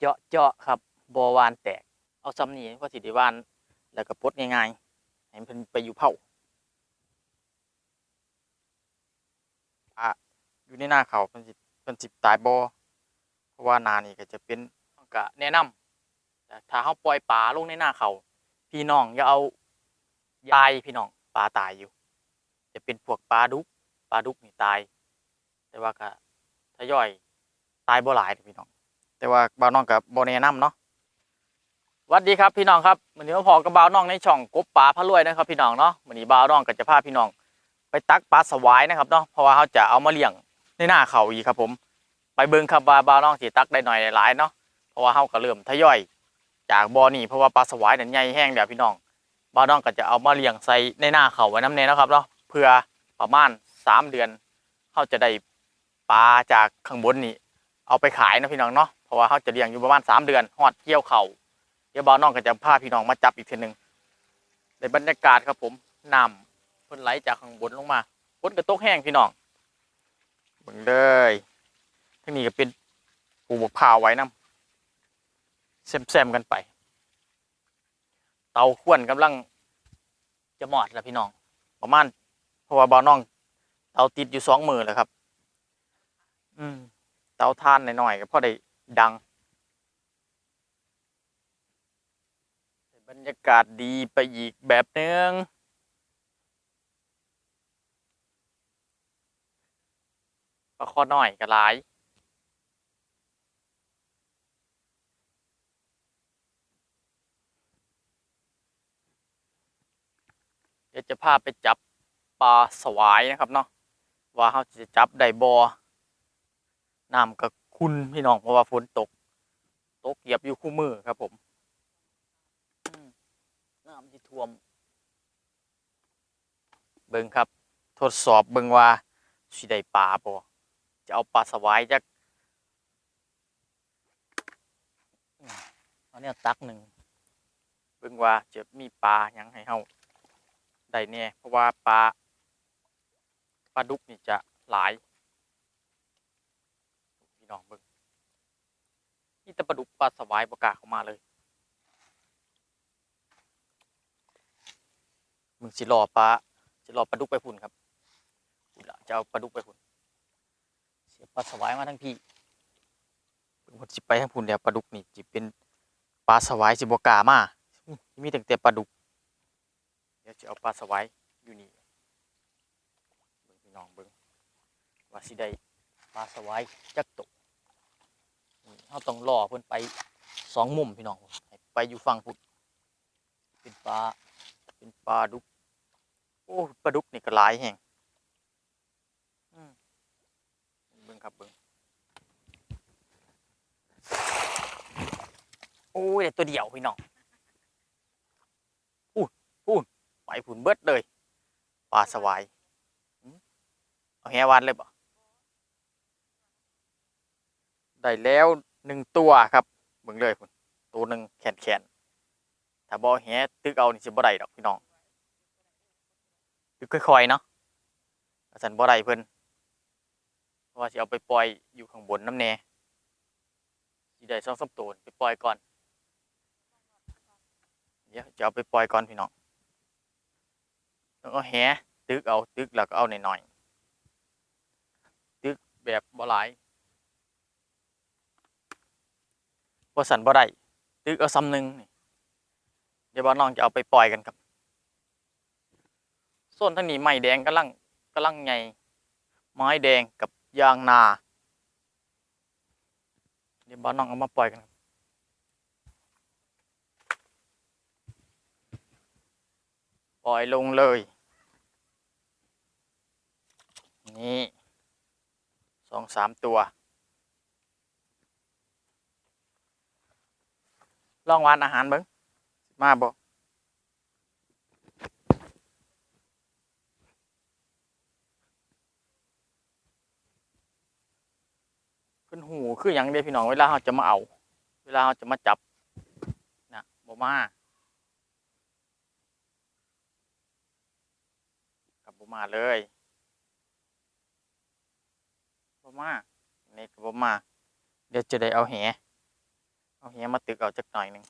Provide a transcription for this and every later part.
เจาะเจาะครับบอวานแตก เอาซ้ำนี่ว่าสิได้วาน แล้วก็ปดง่ายๆให้มันไปอยู่เผาอะอยู่ในหน้าเขาเพิ่นสิเพิ่นสิตายบ่เพราะว่านานี่ก็จะเป็นก็แนะนำแต่ถ้าเฮาปล่อยปลาลงในหน้าเขา พี่น้องอย่าเอายายพี่น้องปลาตายอยู่ จะเป็นพวกปลาดุกปลาดุกนี่ตาย แต่ว่าก็ทยอยตายบ่หลายพี่น้อง แต่ว่าบ่าวน้องกับบ่แนะนำเนาะวัสดีครับพี่น้องครับวันนี้มาพอกับบ่าวน้องในช่องกบปลาพะรวยนะครับ พี่น้องเนาะวันนี้บ่าวน้องก็จะพาพี่น้อง ไปตักปลาสวายนะครับเนาะเพราะว่าเขาจะเอามาเลี้ยงในหน้าเขาอีกครับผม ไปเบิ่งครับว่าบ่าวน้องสิตักได้หน่อยหลายเนาะเพราะว่าเขาก็เริ่มทยอย จากบ่อนี่เพราะว่าปลาสวายนั้นใหญ่แห้งเดี๋ยวพี่น้องบ่าวน้องก็จะเอามาเลี้ยงใส่ในหน้าเขาไว้น้ำเนนะครับเนาะเพื่อประมาณสามเดือนเขาจะได้ปลาจากข้างบนนี่เอาไปขายนะพี่น้องเนาะ ราะว่าเขาจะเลี้ยงอยู่ประมาณสามเดือนหอดเกี่ยวเข่าเดี๋ยวบ่าวน้องก็จะพาพี่น้องมาจับอีกทีหนึ่งในบรรยากาศครับผมน้ำเพิ่นไหลจากข้างบนลงมาฝนกระตกแห้งพี่น้องเบิ่งเลยทั้งนี้ก็เป็นปูบกพาวไว้น้ำแซมๆกันไป เตาขวนกำลังจะหมอดแล้วพี่น้อง ประมาณเพราะว่าบ่าวน้องเตาติดอยู่สองมือแล้วครับ อืมเตาถ่านหน่อยๆก็พอได้ ดัง บรรยากาศดีไปอีกแบบนึงปลาข้อน้อยก็หลายเดี๋ยวจะพาไปจับปลาสวายนะครับเนาะว่าเขาจะจับได้บอน้ำก็ คุณพี่น้องเพราะว่าฝนตก ตกเหยียบอยู่คู่มือครับผมอืมน้ำที่ท่วม เบิ่งครับ ทดสอบเบิ่งว่าสิได้ปลาบ่จะเอาปลาสวายจากอืมเอาเนี่ยตักหนึ่งเบิ่งว่าจะมีปลาหยังให้เฮาได้แน่เพราะว่าปลาปลาดุกนี่จะหลายพี่ น้องเบิ่งนี่แต่ปลาดุกปลาสวายบกล้าเข้ามาเลยมึงสิรอปลาสิรอปลาดุกไปพุ่นครับพุ่นละจะเอาปลาดุกไปพุ่นเสียปลาสวายมาทั้งพี่เพิ่นสิไปทั้งพุ่นเดี๋ยวปลาดุกนี่จิเป็นปลาสวายสิบกามามีแต่แต่ปลาดุกเดี๋ยวจะเอาปลาสวายอยู่นี่เบิ่งพี่น้องเบิ่งว่าสิได้ปลาสวายจักตก เราต้องรอเพิ่นไปสองมุมพี่น้องไปอยู่ฝั่งพุทธเป็นปลาเป็นปลาดุกโอ้ปลาดุกนี่ก็หลายแห่งเบิ่งครับเบิ่งโอ้ยตัวเดียวพี่น้องพูดพูดไปผุนเบิดเลยปลาสวายเอาแหวานเลยบ่ได้แล้ว หนึ่งตัวครับเบิ่งเลยพุ่นตัวหนึ่งแขนแขนถ้าบ่แหตึกเอานี่สิบ่ได้ดอกพี่น้องตึกค่อยๆเนาะอาสันบ่ได้เพิ่นว่าสิเอาไปปล่อยอยู่ข้างบนน้ำแน่สิได้สองสามตัวไปปล่อยก่อนเดี๋ยวจะเอาไปปล่อยก่อนพี่น้องแล้วก็แหตึกเอาตึกแล้วก็เอาหน่อยๆตึกแบบบ่หลาย บ่สันบ่ได้ตึกเอาซ้ำหนึ่งเดี๋ยวบ่าวน้องจะเอาไปปล่อยกันครับส่วนทางนี้ไม้แดงกำลังกำลังใหญ่ไม้แดงกับยางนา เดี๋ยวบ่าวน้องเอามาปล่อยกันครับปล่อยลงเลย นี่สองสามตัว ลองวานอาหารเบิ้งมาบ่เพิ่นหูคือหยังเด้พี่น้องเวลาเราจะมาเอา เวลาเราจะมาจับนะบ่มากับบ่มาเลยบ่มานี่ก็บ่มา เดี๋ยวจะได้เอาแห เอาเฮียมาตึกเอาจักหน่อยหนึ่ง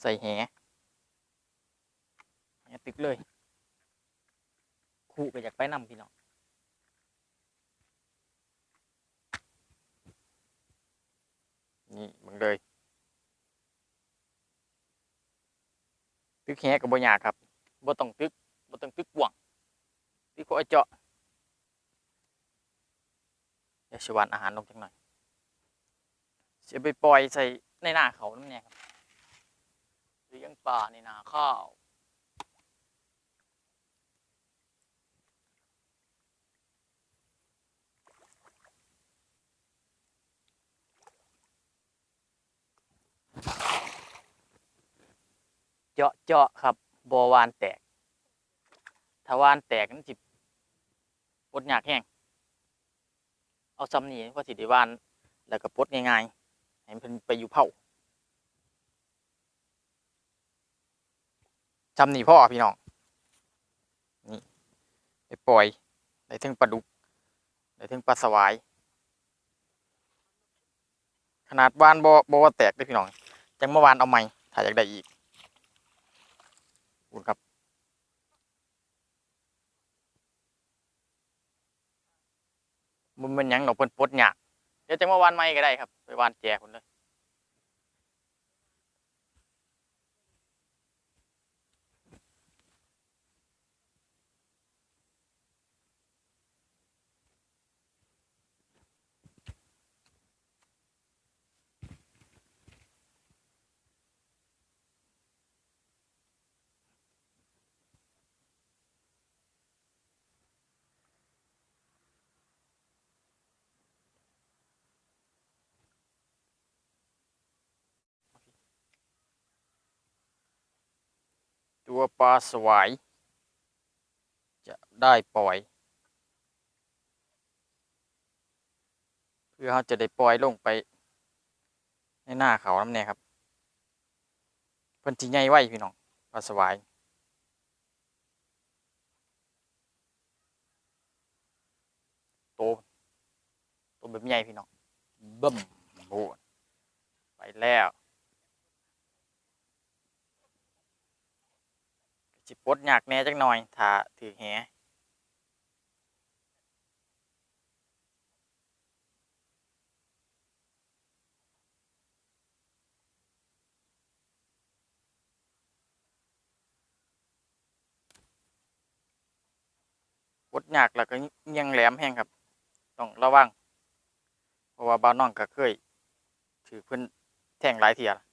ใส่แหแหตึกเลยคู่ก็อยากไปนำพี่น้องนี่เบิ่งเลยตึกแหก็บ่ยากครับบ่ต้องตึกบ่ต้องตึกกว้างตึกเขาเอเจาะ ดี๋ยวสิหวานอาหารลงจักหน่อยสิเอาไปปล่อยใส่ในหน้าเขานั่นเนี่ยครับเลี้ยงปลาในนาข้าวเจาะเจาะครับบ่วานแตกถ้าวานแตกนั่นสิปลดยากแห้ง เอาซ้ำนี่ว่าสิได้วาน แล้วก็ปลดง่ายๆให้มันไปอยู่เผาจำนี่พ่อพี่น้องนี่ไปปล่อยได้ถึงปลาดุกได้ถึงปลาสวาย ขนาดวานบ่บ่ว่าแตกได้พี่น้องจังเมื่อวานเอาใหม่ถ้าอยากได้อีกอบคุณครับ มันเป็นหยังดอกเพิ่นปลดยากเดี๋ยวจะมาวานไม่ก็ได้ครับ ไปวานแจกคนเลย ตัวปลาสวาย จะได้ปล่อย เพื่อเขาจะได้ปล่อยลงไป ในหน้าเขาน้ำเนี่ยครับเพิ่นสิใหญ่ไว้พี่น้องปลาสวายโตโตแบบใหญ่พี่น้องเบิ่มโหไปแล้ว สิปลดยากแน่จักหน่อย ถ้าถือแหปลดยากแล้วก็ยังแหลมแห้งครับ ต้องระวัง เพราะว่าบ้าวน้องก็เคย ถือเพิ่อนแทงหลายเทียละ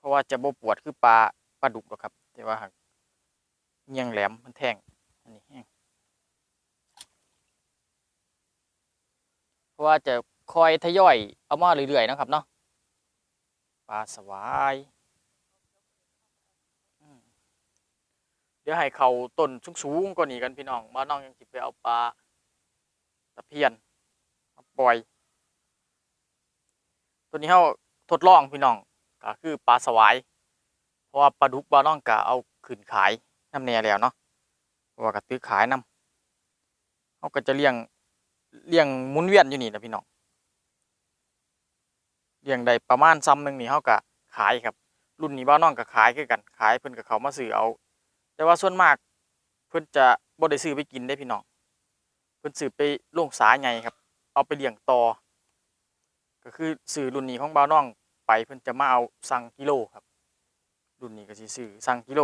เพราะว่าจะบ่ปวดคือปลาปลาดุกหรอกครับ แต่ว่าหากเงียงแหลมมันแทงอันนี้แห้งเพราะว่าจะคอยทยอยเอามาเรื่อยๆนะครับเนาะปลาสวายเดี๋ยวให้เขาต้นสูงๆกว่านี้กันพี่น้องบ้านน้องยังสิไปเอาปลาตะเพียนมาปล่อย ตัวนี้เขาทดลองพี่น้อง ก็คือปลาสวาย เพราะว่าปลาดุกปลาน้องกะเอาขึ้นขายน้ำแน่แล้วเนาะเพราะว่ากระตื้อขายน้ำเขาก็จะเลี้ยงเลี้ยงมุนเวียนอยู่นี่นะพี่น้องเลี้ยงได้ประมาณซ้ำหนึ่งนี่เขาก็ขายครับ รุ่นนี้บ้าน้องก็ขายคือกันขายเพิ่นกับเขามาซื้อเอา แต่ว่าส่วนมากเพิ่นจะบ่ได้ซื้อไปกินได้พี่น้องเพิ่นซื้อไปลงสาใหญ่ครับ เอาไปเลี้ยงต่อ ก็คือซื้อรุ่นนี้ของบ้าน้อง ไปเพิ่นจะมาเอาสั่งกิโลครับ รุ่นนี้ก็สิซื้อสั่งกิโล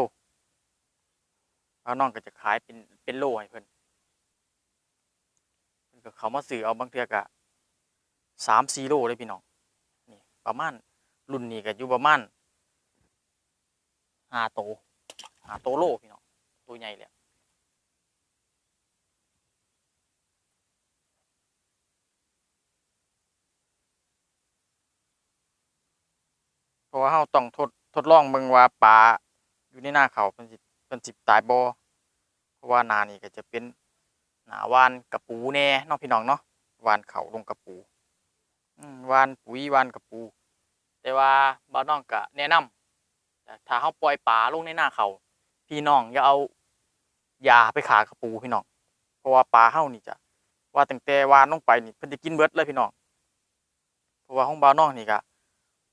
แล้วน้องก็จะขายเป็นเป็นโลให้เพิ่นเพิ่นก็เขามาซื้อเอาบางเทื่อก็สามสี่โลเลยพี่น้องนี่ประมาณรุ่นนี้ก็อยู่ประมาณห้าโตห้าโตโลพี่น้องตัวใหญ่เลย ราะว่าเราต้องทดทดลองเบิ่งว่าปลาอยู่ในหน้าเขาเพิ่นสิเพิ่นสิตายบ่เพราะว่านานี่ก็จะเป็นหนาวานกระปูแน่เนาะพี่น้องเนาะวานเขาลงกระปูวานปุ๋ยวานกระปู แต่ว่าบ่าวน้องก็แนะนำแต่ถ้าเฮาปล่อยปลาลงในหน้าเขาพี่น้องอย่าเอายาไปขากระปูพี่น้อง เพราะว่าปลาเฮานี่จะว่าตั้งแต่วานลงไปนี่เพิ่นจะกินเบิดเลยพี่น้อง เพราะว่าห้องบ่าวน้องนี่ก็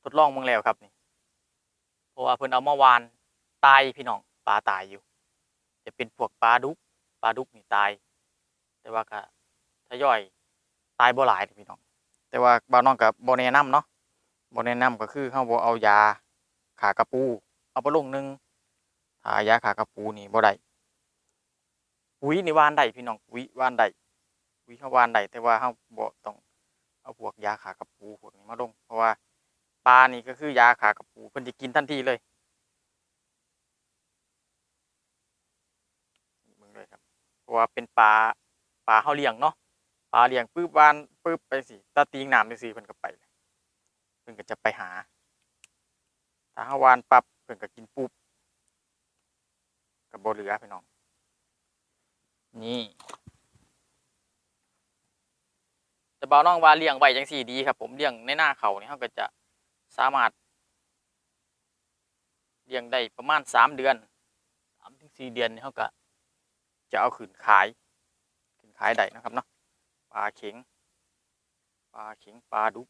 ทดลองเบิ่งแล้วครับนี่ เพราะว่าเพิ่นเอามาวานตายพี่น้องปลาตายอยู่ จะเป็นพวกปลาดุกปลาดุกนี่ตาย แต่ว่าก็ทยอยตายบ่หลายพี่น้อง แต่ว่าบ่าวน้องก็บ่แนะนำเนาะบ่แนะนำก็คือเฮาบ่เอายาขากระปู เอาไปลงหนึงถ้ายาขากระปูนี่บ่ได้ปุ๋ยนี่วานได้พี่น้องปุ๋ยวานได้ปุ๋ยเฮาวานได้แต่ว่าเฮาบ่ต้องเอาพวกยาขากระปูพวกนี้มาลงเพราะว่า ปลานี่ก็คือยาขากระปูเพิ่นสิกินทันทีเลยนี่เบิ่งเลยครับเพราะว่าเป็นปลาปลาเฮาเลี้ยงเนาะปลาเลี้ยงปึ๊บวานปึ๊บไปสิตาตีงน้ำจังซี่เพิ่นก็ไปเลยเพิ่นก็จะไปหาถ้าเฮาวานปับเพิ่นก็กินปุ๊บก็บ่เหลือพี่น้องนี่แต่บ่าวน้องว่าเลี้ยงไว้จังซี่ดีครับ ผมเลี้ยงในหน้าเขานี่เฮาก็จะ สามารถเลี้ยงได้ประมาณสามเดือนสามถึงสี่เดือนนี่เฮาก็จะเอาขึ้นขายขึ้นขายได้นะครับเนาะปลาเข็งปลาเข็งปลาดุก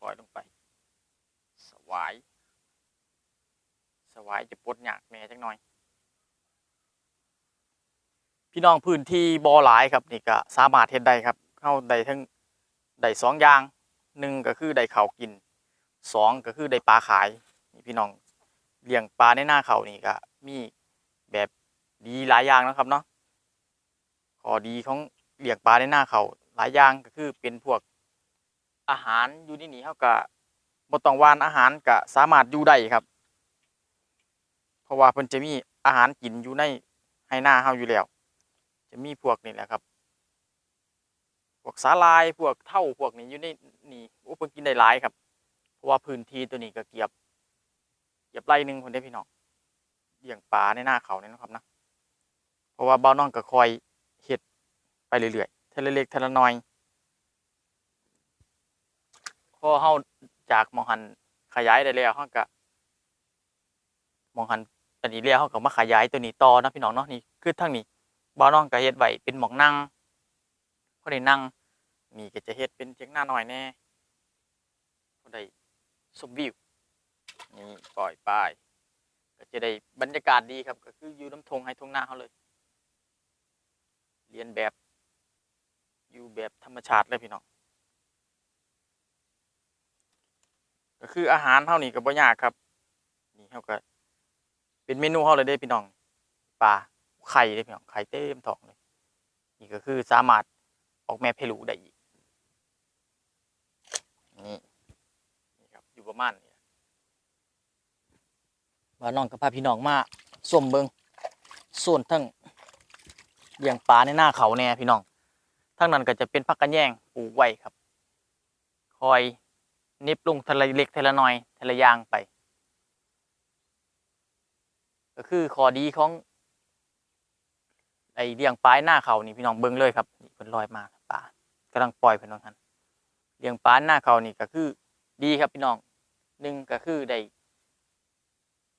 ปล่อยลงไป สวาย สวายจะปลดยากแหน่จักหน่อย พี่น้องพื้นที่บ่หลายครับนี่ก็สามารถเฮ็ดได้ครับ เข้าได้ทั้งได้สองอย่างหนึ่งก็คือได้ข้าวกิน สองก็คือได้ปลาขายนี่พี่น้องเลี้ยงปลาในหน้าเขานี่ก็มีแบบดีหลายอย่างนะครับเนาะข้อดีของเลี้ยงปลาในหน้าเขาหลายอย่างก็คือเป็นพวกอาหารอยู่ในนี้เฮาก็บ่ต้องวานอาหารก็สามารถอยู่ได้ครับ เพราะว่าเพิ่นจะมีอาหารกินอยู่ในให้หน้าเฮาอยู่แล้ว จะมีพวกนี่แหละครับ พวกสาลายพวกเท่าพวกนี้อยู่ในนี่โอ้เพิ่นกินได้หลายครับ เพราะว่าพื้นที่ตัวนี้ก็เกียบเกียบไร่หนึงคนได้พี่น้องเลี้ยงปลาในหน้าเขาเนี่ยนะครับนะเพราะว่าเบ้าน้องก็คอยเฮ็ดไปเรื่อยๆเทละเล็กเทลน้อยพอเฮาจากมองหันขยายได้แล้วเฮาก็มองหันอันนี้แล้วเฮาก็มาขยายตัวนี้ต่อนะพี่น้องเนาะนี่คือทางนี้บ่าน้องก็เฮ็ดไว้เป็นหมองนั่งพอได้นั่งนี่ก็จะเฮ็ดเป็นเทียงหน้าหน่อยแน่พอได้ ชมวิวนี่ปล่อยป้ายก็จะได้บรรยากาศดีครับ ก็คืออยู่น้ำทงให้ทงหน้าเขาเลย เรียนแบบอยู่แบบธรรมชาติเลยพี่น้องก็คืออาหารเท่านี้ก็บ่ยากครับ นี่เขาก็ เป็นเมนูเขาเลยเด้พี่น้องปลาไข่เลยพี่น้องไข่เต็มท้องเลยนี่ก็คือสามารถออกแม่เพลูได้อีกนี่ ประมาณนี้ว่าน้องกับพาพี่น้องมาส้มเบิงส่วนทั้งเลี้ยงปลาในหน้าเขาเนี่ยพี่น้องทั้งนั้นก็จะเป็นพักกันแย่งปลูกไว้ครับ คอยนิบลงทะเลเล็กทะเลน้อยทะเลยางไป ก็คือขอดีของไอเลี้ยงปลาหน้าเขานี่พี่น้องเบิ่งเลยครับนี่เพิ่นลอยมาปลากำลังปล่อยพิ่นว่างั้นเลี้ยงปลาหน้าเขานี่ก็คือดีครับพี่น้อง หนึ่งก็คือได้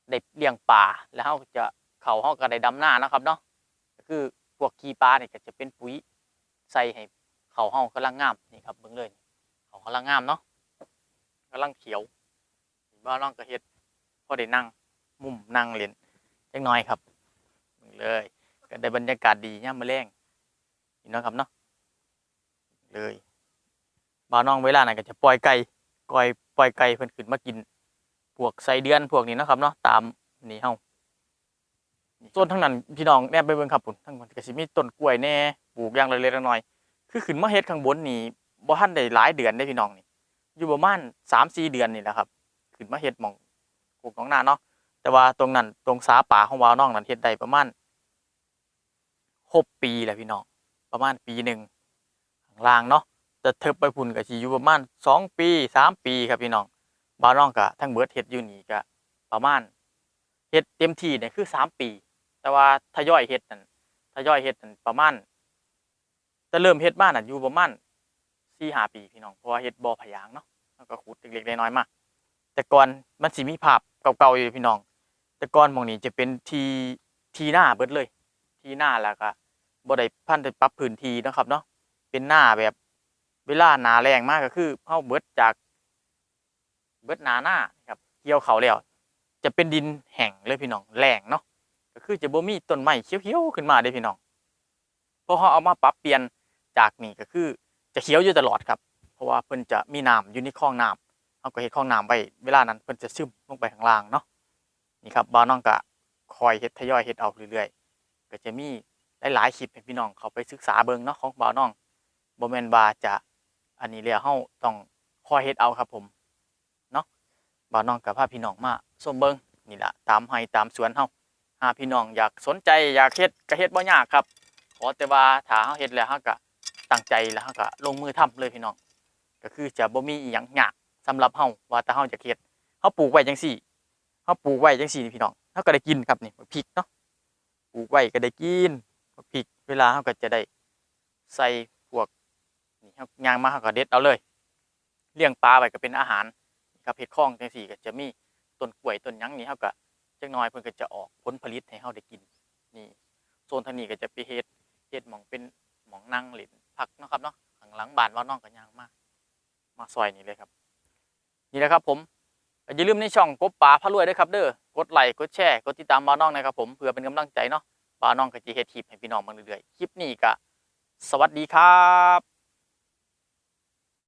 ได้เลี้ยงปลาแล้วเฮาจะเขาเฮาก็ได้ดำหน้านะครับเนาะก็คือพวกขี้ปลาเนี่ยก็จะเป็นปุ๋ยใส่ให้เขาเฮากำลังงามนี่ครับเบิ่งเลยเขากำลังงามเนาะกำลังเขียวบ้านน้องก็เฮ็ดพอได้นั่งมุมนั่งเล่นจักน่อยครับเบิ่งเลยก็ได้บรรยากาศดีย่ามมาแรงนี่นะครับเนาะเลยบ่าวน้องเวลานั้นก็จะปล่อยไก่ ปล่อยปล่อยไก่เพิ่นขึ้นมากินพวกไส้เดือนพวกนี้นะครับเนาะตามนี่เฮาส่วนทั้งนั้นพี่น้องแนบไปเบิ่งครับพุ่นทั้งหมดก็สิมีต้นกล้วยแน่ปลูกอย่างเล็กๆน้อยๆคือขึ้นมาเฮ็ดข้างบนนี่บ่ทันได้หลายเดือนได้พี่น้องนี่ อยู่ประมาณ3-4เดือนนี่แหละครับ ขึ้นมาเฮ็ดหม่องปลูกของหน้าเนาะแต่ว่าตรงนั้นตรงสาป่าของบ่าวน้องนั้นเฮ็ดได้ประมาณครบปีแหละพี่น้องประมาณปีหนึ่งข้างล่างเนาะ จะเทิบไปพุ่นกับชีอยู่ประมาณสองปีสามปีครับพี่น้องบ้านน้องกะทั้งเบิดเฮ็ดอยู่นี่กะประมาณเฮ็ดเต็มที่เนี่ยคือสามปี แต่ว่าทยอยเฮ็ดนั่นทยอยเฮ็ดนั่นประมาณจะเริ่มเฮ็ดบ้านน่ะอยู่ประมาณสี่ห้าปีพี่น้องเพราะว่าเฮ็ดบ่อผยางเนาะแล้วก็ขุดเล็กๆน้อยๆมาแต่ก่อนมันสิมีภาพเก่าๆอยู่พี่น้อง แต่ก่อนหมองนี้จะเป็นทีทีหน้าเบิดเลย ทีหน้าแล้วก็บบ่ได้พันได้ปรับพื้นที่นะครับเนาะเป็นหน้าแบบ เวลาหนาแรงมากก็คือเฮาเบิดจาก เบิดหนาหน้าครับ เกี่ยวเขาแล้ว จะเป็นดินแห้งเลยพี่น้องแรงเนาะก็คือจะบ่มีต้นไม้เขียวๆขึ้นมาเด้พี่น้องพอเฮาเอามาปรับเปลี่ยนจากนี่ก็คือจะเขียวอยู่ตลอดครับ เพราะว่าเพิ่นจะมีน้ำอยู่ในคลองน้ำเอาก็เฮ็ดคลองน้ำไว้เวลานั้นเพิ่นจะซึมลงไปข้างล่างเนาะนี่ครับบ่าวน้องก็คอยเฮ็ดทยอยเฮ็ดเอาเรื่อยๆก็จะมีหลายๆคลิปให้พี่น้องเขาไปศึกษาเบิ่งเนาะของบ่าวน้องบ่แม่นว่าจะ อันนี้แล้วเฮาต้องคอยเฮ็ดเอาครับผมเนาะบ่าวน้องกับพาพี่น้องมาชมเบิงนี่ล่ะตามให้ตามสวนเฮาหาพี่น้องอยากสนใจอยากเฮ็ดก็เฮ็ดบ่ยากครับขอแต่ว่าถ้าเฮาเฮ็ดแล้วเฮาก็ตั้งใจแล้วเฮาก็ลงมือทำเลยพี่น้อง ก็คือจะบ่มีอีหยังยากสำหรับเฮาว่าแต่เฮาจะเฮ็ดเฮาปลูกไว้จังซี่เฮาปลูกไว้จังซี่นี่พี่น้องเฮาก็ได้กินครับนี่พริกเนาะปลูกไว้ก็ได้กินพริกเวลาเฮาก็จะได้ใส่พวก ย่างมาเฮาก็เด็ดเอาเลย เลี้ยงปลาไว้ก็เป็นอาหารครับเฮ็ดคลองจังซี่ก็จะมีต้นกล้วยต้นยังนี่เฮาก็จักหน่อยเพิ่นก็จะออกผลผลิตให้เฮาได้กินนี่โซนทางนี้ก็จะไปเฮ็ดเฮ็ดหมองเป็นหมองนั่งเล่นพักนะครับเนาะข้างหลังบ้านว่าน้องก็ย่างมากมาซอยนี้เลยครับ นี่แหละครับผมอย่าลืมในช่องกบป่าพารวยด้วยครับเด้อกดไลค์กดแชร์กดติดตามบ้าน้องนะครับผมเพื่อเป็นกำลังใจเนาะบ้าน้องก็จะเฮ็ดคลิปให้พี่น้องมาเรื่อยๆคลิปนี้ก็สวัสดีครับ